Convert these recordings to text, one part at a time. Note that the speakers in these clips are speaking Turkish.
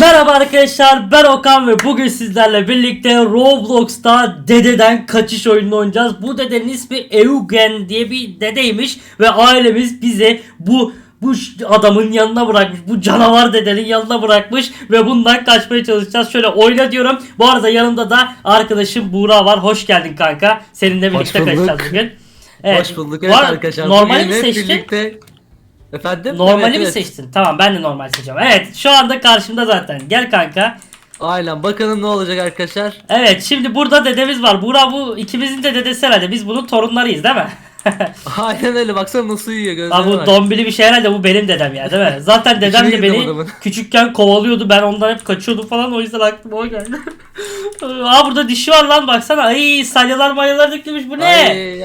Merhaba arkadaşlar ben Okan ve bugün sizlerle birlikte Roblox'ta dededen kaçış oyununu oynayacağız. Bu dedenin ismi Eugen diye bir dedeymiş ve ailemiz bize bu bu adamın yanına bırakmış. Bu canavar dedenin yanına bırakmış ve bundan kaçmaya çalışacağız. Şöyle oyna diyorum. Bu arada yanımda da arkadaşım Buğra var. Hoş geldin kanka. Seninle birlikte kaçacağız bugün. Hoş bulduk evet arada arkadaşlar. Normali Bugün mi seçtin? Birlikte... Efendim? Normali Evet, mi evet. seçtin? Tamam ben de normal seçeceğim. Evet şu anda karşımda zaten. Gel kanka. Aynen bakalım ne olacak arkadaşlar. Evet şimdi burada dedemiz var. Buğra bu ikimizin de dedesi herhalde. Biz bunun torunlarıyız değil mi? Aynen öyle baksana nasıl uyuyor gözlerine Abi bu bak. dombili bir şey herhalde bu benim dedem ya değil mi? Zaten dedem İçine de girdim beni adamın. küçükken kovalıyordu. Ben ondan hep kaçıyordum falan o yüzden aklıma o geldi. Aa burada dişi var lan baksana. Ay salyalar mayalar dökülmüş bu ne?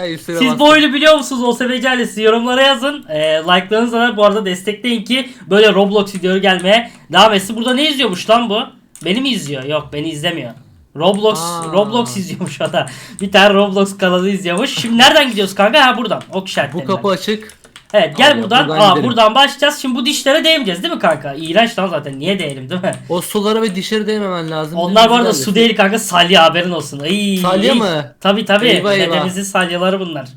Ay, üstüne Siz bastım. bu oyunu biliyor musunuz? O ailesi yorumlara yazın. E, like'larınızla da bu arada destekleyin ki böyle Roblox videoları gelmeye devam etsin. Burada ne izliyormuş lan bu? Beni mi izliyor? Yok beni izlemiyor. Roblox Aa. Roblox izliyormuş o da. Bir tane Roblox kanalı izliyormuş. Şimdi nereden gidiyoruz kanka? Ha buradan. Ok Bu işaretlerinden. kapı açık. Evet gel Abi, buradan. buradan Aa gidelim. buradan başlayacağız. Şimdi bu dişlere değmeyeceğiz değil mi kanka? İğrenç lan zaten. Niye değelim değil mi? O sulara ve dişleri değmemen lazım. Onlar bu arada su bir- değil kanka salya haberin olsun. Ay, Salya mı? Tabi tabi. Eyvah, eyvah. Dedemizin salyaları bunlar.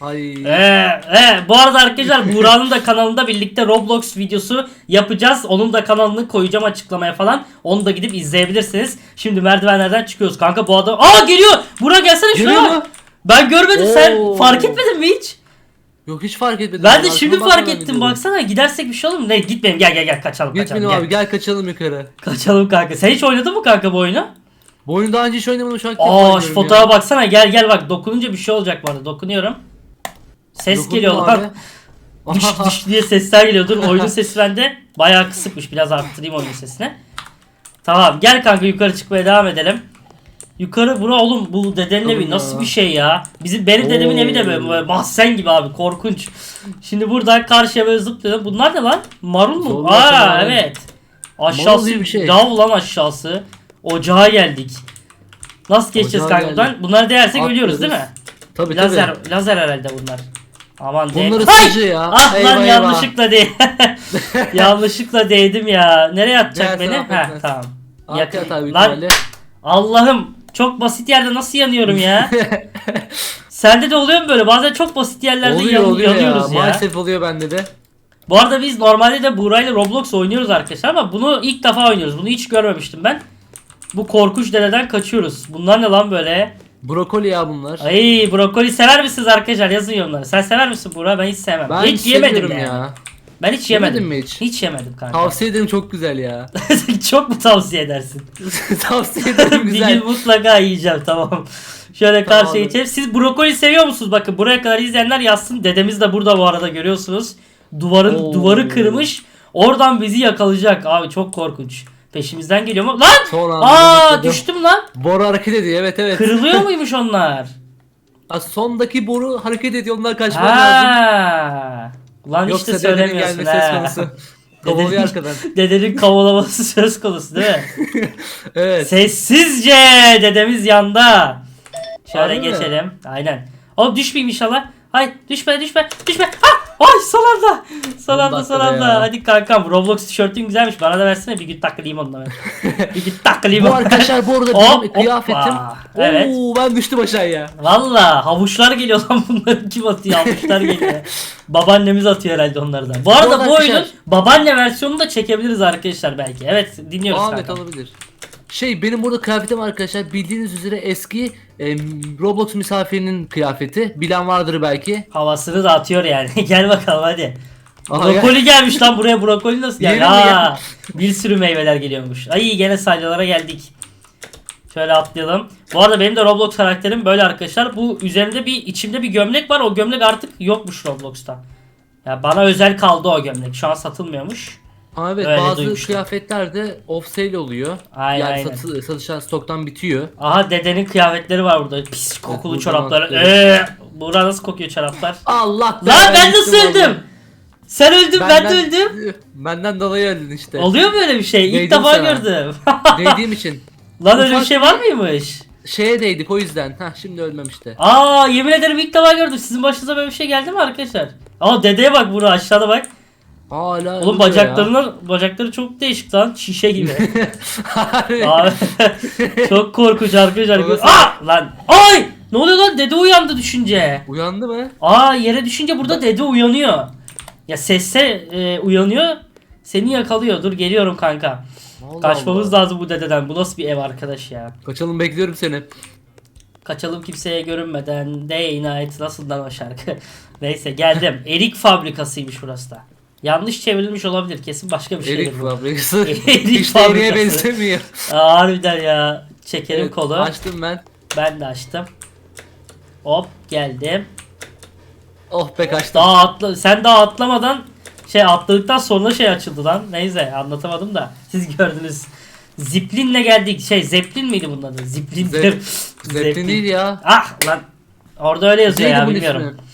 Ay. Ee, e, bu arada arkadaşlar Buğra'nın da kanalında birlikte Roblox videosu yapacağız. Onun da kanalını koyacağım açıklamaya falan. Onu da gidip izleyebilirsiniz. Şimdi merdivenlerden çıkıyoruz kanka bu adam. Aa geliyor. Buğra gelsene şuraya. mu? Ben görmedim sen Oo. fark etmedin mi hiç? Yok hiç fark etmedim. Ben de şimdi fark ettim gidiyorum. baksana gidersek bir şey olur mu? Ne gitmeyelim gel gel gel kaçalım kaçalım Gitmeyelim gel. abi gel kaçalım yukarı. Kaçalım kanka. Sen hiç oynadın mı kanka bu oyunu? Bu oyunu daha önce hiç oynamadım şu an. Aa şu fotoğrafa ya. baksana gel gel bak dokununca bir şey olacak bu arada dokunuyorum. Ses Dokundum geliyor abi. lan. Düş düş diye sesler geliyor. Dur oyunun sesi bende bayağı kısıkmış. Biraz arttırayım oyunun sesini. Tamam gel kanka yukarı çıkmaya devam edelim. Yukarı bura oğlum bu dedenin evi Oğlum nasıl bir şey ya? Bizim benim dedemin evi de böyle, böyle mahzen gibi abi korkunç. Şimdi buradan karşıya böyle zıplayalım. Bunlar ne lan? Marul mu? Zorla Aa sana. evet. Aşağısı bir şey. lav lan aşağısı. Ocağa geldik. Nasıl geçeceğiz Ocağa kanka geldik. buradan? Bunları değersek ölüyoruz değil mi? Tabii tabii. Lazer, lazer herhalde bunlar. Aman de. Bunları sıcı ya. Ah Eyvah, lan eyvah. yanlışlıkla değil. yanlışlıkla değdim ya. Nereye atacak Gel, beni? sen Ha affetmez. tamam. Yakın- tabii Lan. Allah'ım çok basit yerde nasıl yanıyorum ya? Sende de oluyor mu böyle? Bazen çok basit yerlerde oluyor yan- oluyor ya. yanıyoruz ya. Maalesef oluyor bende de. Bu arada biz normalde de Buğra'yla Roblox oynuyoruz arkadaşlar ama bunu ilk defa oynuyoruz. Bunu hiç görmemiştim ben. Bu korkunç dededen kaçıyoruz. Bunlar ne lan böyle? Brokoli ya bunlar. Ay brokoli sever misiniz arkadaşlar? Yazın yorumlara. Sen sever misin Buğra? Ben hiç sevmem. Ben hiç yemedim yani. ya. Ben hiç yemedim. Yemedin mi hiç? Hiç yemedim kanka. Tavsiye ederim çok güzel ya. Çok mu tavsiye edersin? Tavsiye ederim bir güzel. gün mutlaka yiyeceğim tamam. Şöyle Tamam karşıya geçelim. Siz brokoli seviyor musunuz? Bakın buraya kadar izleyenler yazsın. Dedemiz de burada bu arada görüyorsunuz. Duvarın Oo. duvarı kırmış. Oradan bizi yakalayacak. Abi çok korkunç. Peşimizden geliyor mu? Lan! Son anda Aa bekledim. düştüm lan. Boru hareket ediyor evet evet. Kırılıyor muymuş onlar? Ha, sondaki boru hareket ediyor onlar kaçman lazım. Ha. Lan Yoksa işte dedenin söylemiyorsun gelmesi söz ha. konusu. Kovalıyor arkadan. Dedenin kovalaması söz konusu değil mi? Evet. Sessizce dedemiz yanda. Şöyle Harbi mi? geçelim. Aynen. Oğlum düşmeyeyim inşallah. Hay düşme düşme düşme. Ha! Ay son anda. Son anda son dakikada anda. ya. Hadi kankam Roblox tişörtün güzelmiş. Bana da versene bir gün takılayım onunla ben. bir gün takılayım Bu onunla. arkadaşlar bu arada Hop, benim kıyafetim. hoppa. Evet. Oo ben düştüm aşağıya. Valla havuçlar geliyor lan bunların kim atıyor havuçlar geliyor. Babaannemiz atıyor herhalde onlardan. Bu arada bu oyunun arkadaşlar- babaanne versiyonunu da çekebiliriz arkadaşlar belki. Evet dinliyoruz Ahmet kankam. olabilir. Şey benim burada kıyafetim arkadaşlar bildiğiniz üzere eski e, Roblox misafirinin kıyafeti. Bilen vardır belki. Havasını da atıyor yani. Gel bakalım hadi. Aha, brokoli gelmiş lan buraya brokoli nasıl geldi? Yeni Aa, bir sürü meyveler geliyormuş. Ay gene salyalara geldik. Şöyle atlayalım. Bu arada benim de Roblox karakterim böyle arkadaşlar. Bu üzerimde bir içimde bir gömlek var. O gömlek artık yokmuş Roblox'ta. Ya bana özel kaldı o gömlek. Şu an satılmıyormuş. Ha, evet Öyle bazı duymuştum. kıyafetler de off sale oluyor. Aynen, yani aynen. satı- satışan stoktan bitiyor. Aha dedenin kıyafetleri var burada. Pis kokulu buradan çorapları. atlıyorum. Eee, Buğra nasıl kokuyor çoraplar? Allah Lan ben gittim nasıl vallahi. öldüm? Sen öldün ben de öldüm. Benden dolayı öldün işte. Oluyor mu öyle bir şey? İlk Değdim defa sana. gördüm. Değdiğim için. Lan öyle bir Ufak şey var mıymış? Şeye değdik o yüzden. Ha şimdi ölmemişti. Aa yemin ederim ilk defa gördüm. Sizin başınıza böyle bir şey geldi mi arkadaşlar? Aa dedeye bak burada aşağıda bak. Hala Oğlum bacaklarının bacakları çok değişik lan. Şişe gibi. Abi çok korkunç arkadaşlar. Aa lan. Ay! Ne oluyor lan? Dede uyandı düşünce. Uyandı mı? Aa yere düşünce burada dede uyanıyor. Ya sesse e, uyanıyor. Seni yakalıyor. Dur geliyorum kanka. Allah Kaçmamız Allah. lazım bu dededen. Bu nasıl bir ev arkadaş ya? Kaçalım bekliyorum seni. Kaçalım kimseye görünmeden. Day night nasıl lan o şarkı? Neyse geldim. Erik fabrikasıymış burası da. Yanlış çevrilmiş olabilir. Kesin başka bir şey. Erik fabrikası. Erik Hiç fabrikası. benzemiyor. Aa, harbiden ya. Çekelim Evet, kolu. Açtım ben. Ben de açtım. Hop geldim. Oh be kaçtım. Daha atla sen daha atlamadan şey atladıktan sonra şey açıldı lan. Neyse anlatamadım da siz gördünüz. Ziplinle geldik. Şey Zeplin miydi bunun adı? Ziplin. Zep- Zeppelin değil ya. Ah lan. Orada öyle yazıyor Neydi ya bilmiyorum. ismi?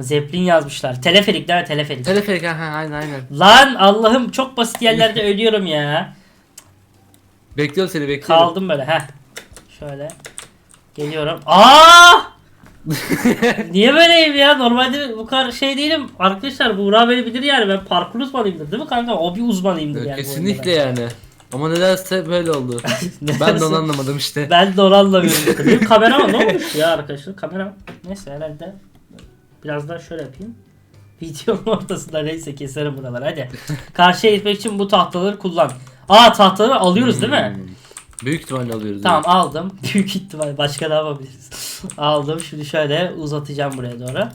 Zeplin yazmışlar. Teleferik değil mi? Teleferik. Teleferik ha ha, aynen aynen. lan Allah'ım çok basit yerlerde ölüyorum ya. Bekliyorum seni bekliyorum. Kaldım böyle. Heh. Şöyle. Geliyorum. Aa! Niye böyleyim ya? Normalde bu kadar şey değilim. Arkadaşlar Buğra beni bilir yani. Ben parkur uzmanıyımdır değil mi kanka? O bir uzmanıyımdır yani. bu Kesinlikle yani. Ama nedense böyle oldu. ben. de onu anlamadım işte. Ben de onu anlamıyorum. Benim ne olmuş ya arkadaşlar? Kameram. Neyse herhalde. Biraz daha şöyle yapayım. Videonun ortasında neyse keserim buraları hadi. Karşıya gitmek için bu tahtaları kullan. Aa tahtaları alıyoruz değil mi? Hmm. Büyük ihtimalle alıyoruz. Tamam aldım. Büyük ihtimal başka ne yapabiliriz? aldım. Şimdi şöyle uzatacağım buraya doğru.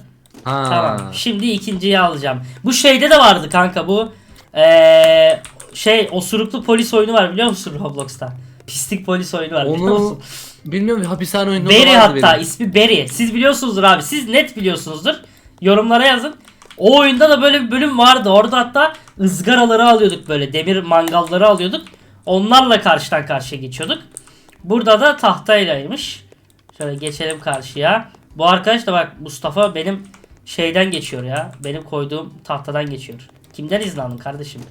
Ha. Tamam. Şimdi ikinciyi alacağım. Bu şeyde de vardı kanka bu. Ee, şey osuruklu polis oyunu var biliyor musun Roblox'ta? Pislik polis oyunu var biliyor Onu musun? bilmiyorum hapishane oyununda Berry vardı hatta benim. ismi Berry. Siz biliyorsunuzdur abi. Siz net biliyorsunuzdur. Yorumlara yazın. O oyunda da böyle bir bölüm vardı. Orada hatta ızgaraları alıyorduk böyle. Demir mangalları alıyorduk. Onlarla karşıdan karşıya geçiyorduk. Burada da tahtaylaymış. Şöyle geçelim karşıya. Bu arkadaş da bak Mustafa benim şeyden geçiyor ya. Benim koyduğum tahtadan geçiyor. Kimden izin aldın kardeşim?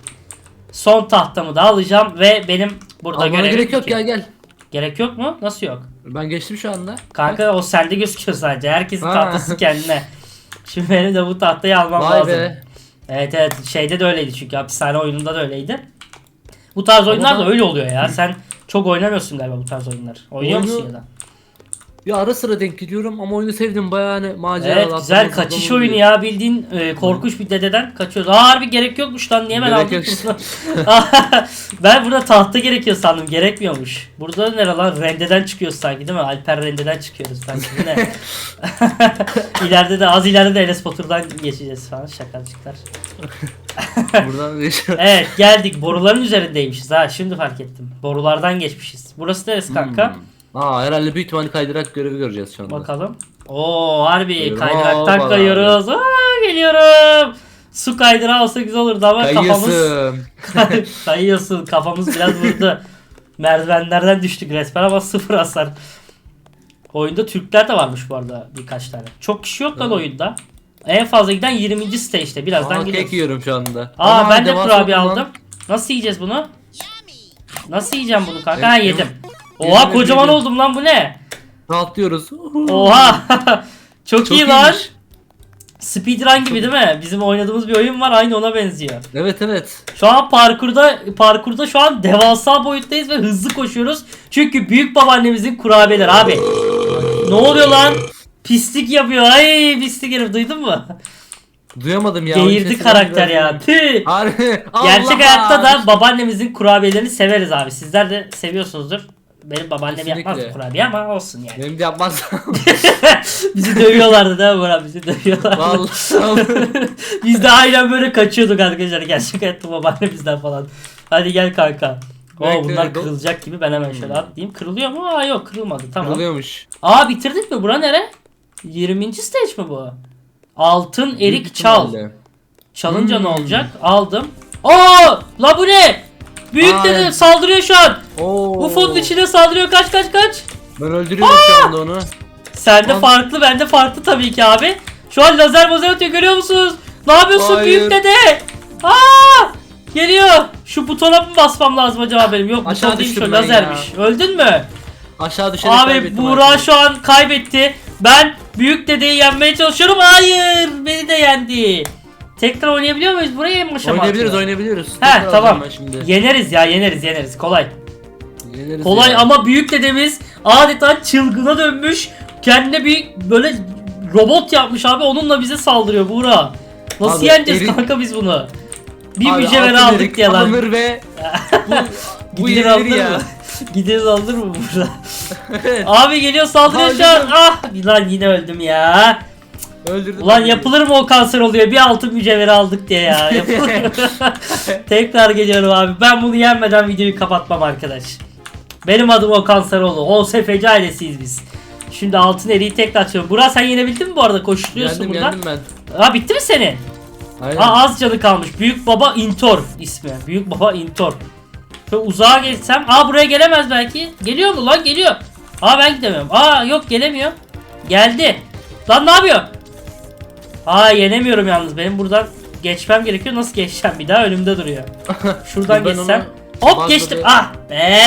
Son tahtamı da alacağım ve benim burada Almana gerek yok bitiyor. gel gel. Gerek yok mu? Nasıl yok? Ben geçtim şu anda. Kanka o sende gözüküyor sadece. Herkesin Ha. tahtası kendine. Şimdi benim de bu tahtayı almam Vay lazım. be. Evet evet şeyde de öyleydi çünkü hapishane oyununda da öyleydi. Bu tarz oyunlar da ben- öyle oluyor ya. Sen çok oynamıyorsun galiba bu tarz oyunlar. Oynuyor Oyunu- musun ya da? Ya ara sıra denk gidiyorum ama oyunu sevdim bayağı hani macera. Evet güzel kaçış oyunu ya bildiğin e, korkunç bir dededen kaçıyoruz. Aa harbi gerek yokmuş lan niye ben Gerek aldım bunu? ben burada tahta gerekiyor sandım gerekmiyormuş. Burada nere lan rendeden çıkıyoruz sanki değil mi? Alper rendeden çıkıyoruz sanki ne? ileride de az ileride de Enes Batur'dan geçeceğiz falan şakacıklar. Buradan geçiyorum. Evet geldik boruların üzerindeymişiz ha şimdi fark ettim. Borulardan geçmişiz. Burası neresi kanka? Hmm. Aa herhalde büyük ihtimalle kaydırak görevi göreceğiz şu anda. Bakalım. Oo harbi Buyurun. kaydıraktan Hoppala. kayıyoruz. Aa, geliyorum. Su kaydırağı olsa güzel olurdu ama kafamız Kayıyorsun. kayıyorsun. Kafamız biraz vurdu. Merdivenlerden düştük resmen ama sıfır hasar. Oyunda Türkler de varmış bu arada birkaç tane. Çok kişi yok lan Evet. oyunda. En fazla giden 20. stage'te. Birazdan Aa gidiyoruz. kek yiyorum şu anda. Aa Ama ben de kurabiye aldım. Nasıl yiyeceğiz bunu? Nasıl yiyeceğim bunu kanka? Evet, ha yedim. yedim. Oha ve kocaman yedim. oldum lan bu ne? Rahatlıyoruz. Oha. Çok, Çok iyi lan. iyiymiş. Speedrun gibi değil mi? Bizim oynadığımız bir oyun var aynı ona benziyor. Evet evet. Şu an parkurda parkurda şu an devasa boyuttayız ve hızlı koşuyoruz. Çünkü büyük babaannemizin kurabiyeleri abi. Ne oluyor lan? Pislik yapıyor. Ay pislik herif duydun mu? Duyamadım ya. Geğirdi Sesini karakter ya. biraz- Tüh. Harbi. Gerçek Allah! hayatta da babaannemizin kurabiyelerini severiz abi. Sizler de seviyorsunuzdur. Benim babaannem yapmaz Kesinlikle. kurabiye ama olsun yani. Benim de yapmazsam. Bizi dövüyorlardı değil mi Burak? Bizi dövüyorlardı. Vallahi. Biz de aynen böyle kaçıyorduk arkadaşlar. Gerçek hayatta babaannemizden falan. Hadi gel kanka. Oo, Bekle, bunlar do- kırılacak gibi ben hemen şöyle atlayayım. Kırılıyor mu? Aa yok kırılmadı tamam. Kırılıyormuş. Aa bitirdik mi? Bura nere? 20. stage mi bu? Altın erik çal. Çalınca ne Hmm. olacak? Aldım. Aa! La bu ne? Büyük Ay. dede saldırıyor şu an. Oo. UFO'nun içine saldırıyor. Kaç kaç kaç. Ben öldürüyorum şu anda onu. Sende Lan. farklı, bende farklı tabii ki abi. Şu an lazer mazer atıyor görüyor musunuz? Ne yapıyorsun Hayır. büyük dede? Aa! Geliyor. Şu butona mı basmam lazım acaba benim? Yok Aşağı buton değilmiş o düştüm ben lazermiş. Öldün mü? Aşağı düşerek Abi kaybettim Buğra şu an kaybetti. Ben büyük dedeyi yenmeye çalışıyorum. Hayır! Beni de yendi. Tekrar oynayabiliyor muyuz? Buraya mı başa Oynayabiliriz oynayabiliriz. He tamam. Şimdi. Yeneriz ya yeneriz yeneriz kolay. Yeneriz Kolay ya. ama büyük dedemiz adeta çılgına dönmüş. Kendine bir böyle robot yapmış abi onunla bize saldırıyor Buğra. Nasıl Abi, yeneceğiz eri- kanka biz bunu? Bir Abi, mücevher aldık erik ya lan. ve bu, bu Gidilir alınır ya. mı? Gideriz alır mı Buğra? Abi geliyor saldırıyor şu an. Ah lan yine öldüm ya. Öldürdüm. Ulan yapılır mı o kanser oluyor? Bir altın mücevheri aldık diye ya. Tekrar geliyorum abi. Ben bunu yenmeden videoyu kapatmam arkadaş. Benim adım o Okan Sarıoğlu. OSFC ailesiyiz biz. Şimdi altın eriği tekrar açıyorum. Burak sen yenebildin mi bu arada? Koşturuyorsun Yendim buradan. yendim ben. Ha bitti mi seni? Aynen. Ha az canı kalmış. Büyük Baba Intor ismi. Büyük Baba Intor. Şöyle uzağa geçsem. Aa buraya gelemez belki. Geliyor mu lan? Geliyor. Aa ben gidemiyorum. Aa yok gelemiyor. Geldi. Lan ne yapıyor? Aa yenemiyorum yalnız. Benim buradan geçmem gerekiyor. Nasıl geçeceğim? Bir daha önümde duruyor. Şuradan geçsem. Hop geçtim. Ah be.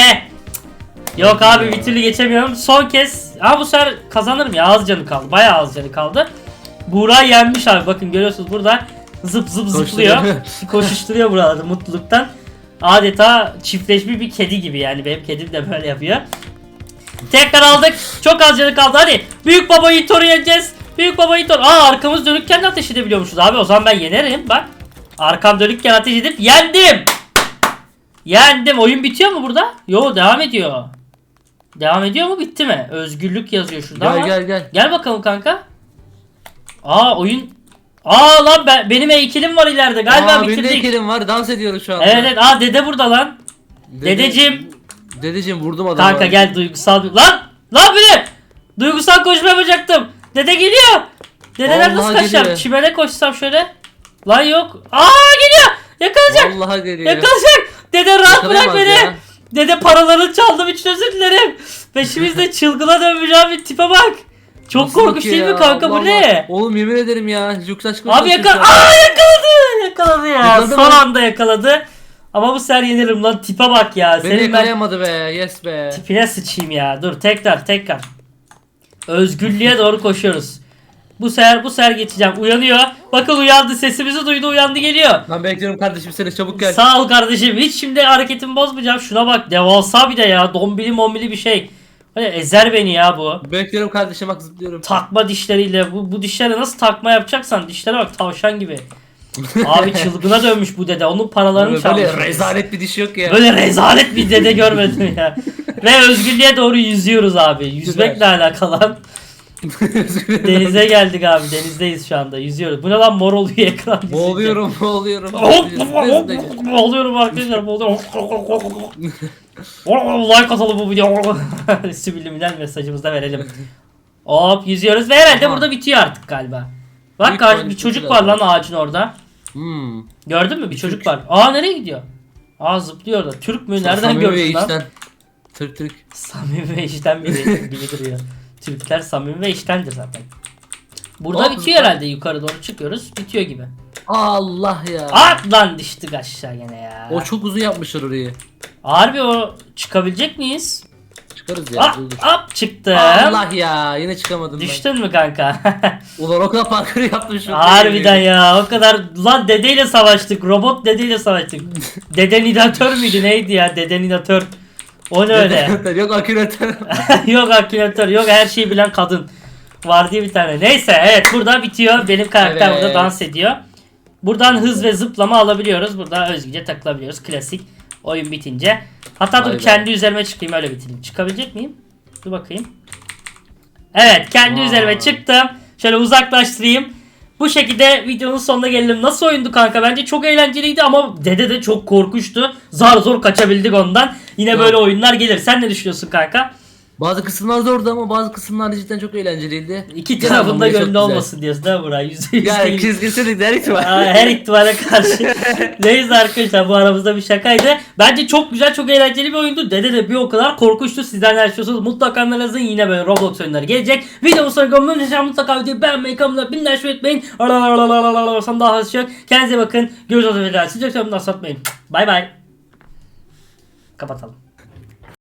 Yok abi bir türlü geçemiyorum. Son kez. Ama bu sefer kazanırım ya. Az canı kaldı. Bayağı az canı kaldı. Buğra yenmiş abi. Bakın görüyorsunuz burada zıp zıp zıplıyor. Koşuşturuyor buralarda mutluluktan. Adeta çiftleşmiş bir kedi gibi yani. Benim kedim de böyle yapıyor. Tekrar aldık. Çok az canı kaldı. Hadi büyük babayı torayacağız. Büyük baba İtor. Aa arkamız dönükken de ateş edebiliyormuşuz abi. O zaman ben yenerim bak. Arkam dönükken ateş edip yendim. Yendim. Oyun bitiyor mu burada? Yo devam ediyor. Devam ediyor mu bitti mi? Özgürlük yazıyor şurada gel, ama. Gel gel gel. bakalım kanka. Aa oyun. Aa lan ben, benim heykelim var ileride. Galiba Aa, bitirdik. Benim heykelim var. Dans ediyoruz şu an. Evet evet. Aa dede burada lan. Dede, Dedeciğim. Dedeciğim vurdum adamı. Kanka gel duygusal. Lan! Lan beni! Duygusal konuşma yapacaktım. Dede geliyor. Dedeler nasıl Vallahi kaçacağım? Çimene koşsam şöyle. Lan yok. Aa geliyor. Yakalayacak. Vallahi geliyor. Yakalayacak. Dede rahat bırak beni. ya. Dede paralarını çaldım için özür dilerim. Peşimizde çılgına dönmüş abi tipe bak. Çok Nasıl korkunç değil mi ya? kanka bu Allah ne? Oğlum yemin ederim ya. Yüksaç Abi yakaladı. Aa yakaladı. Yakaladı ya. Yakaladı Son mı? anda yakaladı. Ama bu sefer yenirim lan tipe bak ya. Beni Senin ben be. Yes be. tipine sıçayım ya. Dur tekrar tekrar. Özgürlüğe doğru koşuyoruz. Bu sefer bu sefer geçeceğim. Uyanıyor. Bakın uyandı. Sesimizi duydu. Uyandı geliyor. Lan bekliyorum kardeşim seni çabuk gel. Sağ ol kardeşim. Hiç şimdi hareketimi bozmayacağım. Şuna bak. Devasa bir de ya. Dombili mombili bir şey. Hani ezer beni ya bu. Bekliyorum kardeşim bak zıplıyorum. Takma dişleriyle. Bu, bu dişlere nasıl takma yapacaksan dişlere bak tavşan gibi. Abi çılgına dönmüş bu dede. Onun paralarını çaldı. Böyle rezalet bir dişi yok ya. Böyle rezalet bir dede görmedim ya. Ve özgürlüğe doğru yüzüyoruz abi. Yüzmekle alakalı. Denize geldik abi. Denizdeyiz şu anda. Yüzüyoruz. Bu ne lan mor oluyor ekran. Boğuluyorum, boğuluyorum. Boğuluyorum arkadaşlar. Boğuluyorum. like atalım bu video. Sübliminal mesajımızı da verelim. Hop yüzüyoruz ve herhalde Aha. burada bitiyor artık galiba. Bak karşı bir çocuk var lan ağacın orada. Hmm. Gördün mü bir, çocuk var. Aa nereye gidiyor? Aa zıplıyor da. Türk mü? Nereden Samimi gördün lan? Işten. Türk Türk. Samimi ve işten biri gibi duruyor. Türkler samimi ve iştendir zaten. Burada Doğru, bitiyor herhalde yukarı doğru çıkıyoruz. Bitiyor gibi. Allah ya. At lan düştük aşağı gene ya. O çok uzun yapmışlar orayı. Harbi o çıkabilecek miyiz? Çıkarız ya. Hop, hop çıktım. Allah ya yine çıkamadım Düştün mü kanka? ben. Ulan o kadar parkur yaptım. Harbiden ya o kadar lan dedeyle savaştık. Robot dedeyle savaştık. Deden idatör müydü neydi ya? Deden idatör. O ne öyle? Yok aküratör. yok akülatör yok her şeyi bilen kadın. Var diye bir tane. Neyse evet burada bitiyor. Benim karakter Evet. burada dans ediyor. Buradan hız ve zıplama alabiliyoruz. Burada özgürce takılabiliyoruz. Klasik. Oyun bitince. Hatta dur kendi üzerime çıkayım öyle bitireyim. Çıkabilecek miyim? Dur bakayım. Evet kendi Vay. üzerime çıktım. Şöyle uzaklaştırayım. Bu şekilde videonun sonuna gelelim. Nasıl oyundu kanka? Bence çok eğlenceliydi ama dede de çok korkuştu. Zar zor kaçabildik ondan. Yine böyle oyunlar gelir. Sen ne düşünüyorsun kanka? Bazı kısımlar zordu ama bazı kısımlar cidden çok eğlenceliydi. İki tarafında gönlü olmasın diyorsun değil mi Burak? Yüzde yüz Yani değil. her ihtimal. Her ihtimale karşı. Neyse arkadaşlar bu aramızda bir şakaydı. Bence çok güzel çok eğlenceli bir oyundu. Dede de bir o kadar korkunçtu. Sizden ne istiyorsanız mutlaka yazın. Yine böyle Roblox oyunları gelecek. Videomu sonra görmeyi unutmayın. Mutlaka videoyu beğenmeyi, kanalına bin like etmeyin. Olsam daha hızlı. Şey Kendinize bakın. Görüşürüz. Sizi çok seviyorum. Nasıl atmayın. Bay. Kapatalım.